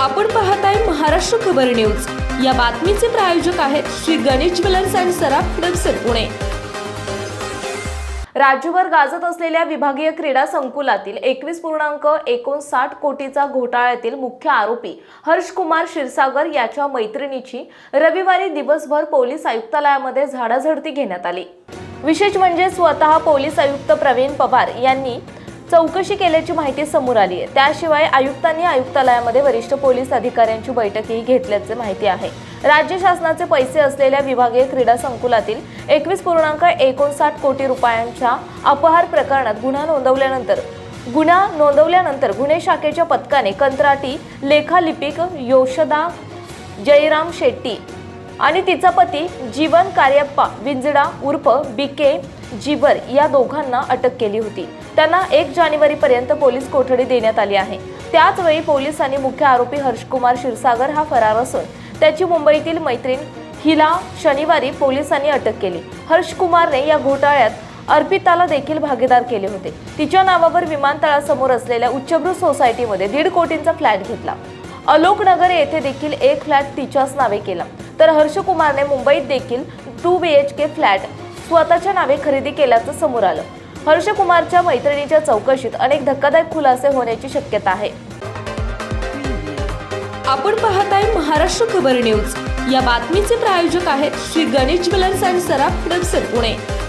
आपण पाहताय महाराष्ट्र खबर न्यूज. या बातमीचे प्रायोजक आहेत श्री गणेश ज्वेलर्स अँड सराफ हडपसर पुणे. राज्यभर गाजत असलेल्या विभागीय क्रीडा संकुलातील एकवीस पूर्णांक एकोणसाठ कोटीचा घोटाळ्यातील मुख्य आरोपी हर्षकुमार क्षीरसागर याच्या मैत्रिणीची रविवारी दिवसभर पोलीस आयुक्तालयामध्ये झाडाझडती घेण्यात आली. विशेष म्हणजे स्वतः पोलीस आयुक्त प्रवीण पवार यांनी चौकशी केल्याची माहिती समोर आली आहे. त्याशिवाय आयुक्तांनी आयुक्तालयामध्ये वरिष्ठ पोलीस अधिकाऱ्यांची बैठकही घेतल्याचे माहिती आहे. राज्य शासनाचे पैसे असलेल्या विभागीय क्रीडा संकुलातील एकवीस पूर्णांक एकोणसाठ कोटी रुपयांच्या अपहार प्रकरणात गुन्हा नोंदवल्यानंतर गुन्हा नोंदवल्यानंतर गुन्हे शाखेच्या पथकाने कंत्राटी लेखालिपिक योशदा जयराम शेट्टी आणि तिचा पती जीवन कार्यप्पा विंजडा उर्फ बी के जीवर या दोघांना अटक केली होती. त्यांना एक जानेवारीपर्यंत पोलीस कोठडी देण्यात आली आहे. त्याचवेळी पोलिसांनी मुख्य आरोपी हर्षकुमार क्षीरसागर हा फरार असून त्याची मुंबईतील मैत्रीण हिला शनिवारी पोलिसांनी अटक केली. हर्षकुमारने या घोटाळ्यात अर्पिताला देखील भागीदार केले होते. तिच्या नावावर विमानतळासमोर असलेल्या उच्चभ्रू सोसायटीमध्ये दीड कोटींचा फ्लॅट घेतला. अलोकनगर येथे देखील एक फ्लॅट तिच्याच नावे केला. तर हर्षकुमारने मुंबईत देखील two B H K flat स्वतःच्या नावे खरेदी केल्याचं समोर आलं. हर्षकुमारच्या मैत्रिणीच्या चौकशीत अनेक धक्कादायक खुलासे होण्याची शक्यता आहे. आपण पाहत आहे महाराष्ट्र खबर न्यूज. या बातमीचे प्रायोजक आहेत श्री गणेश ज्वेलर्स अँड सराफ हडपसर पुणे.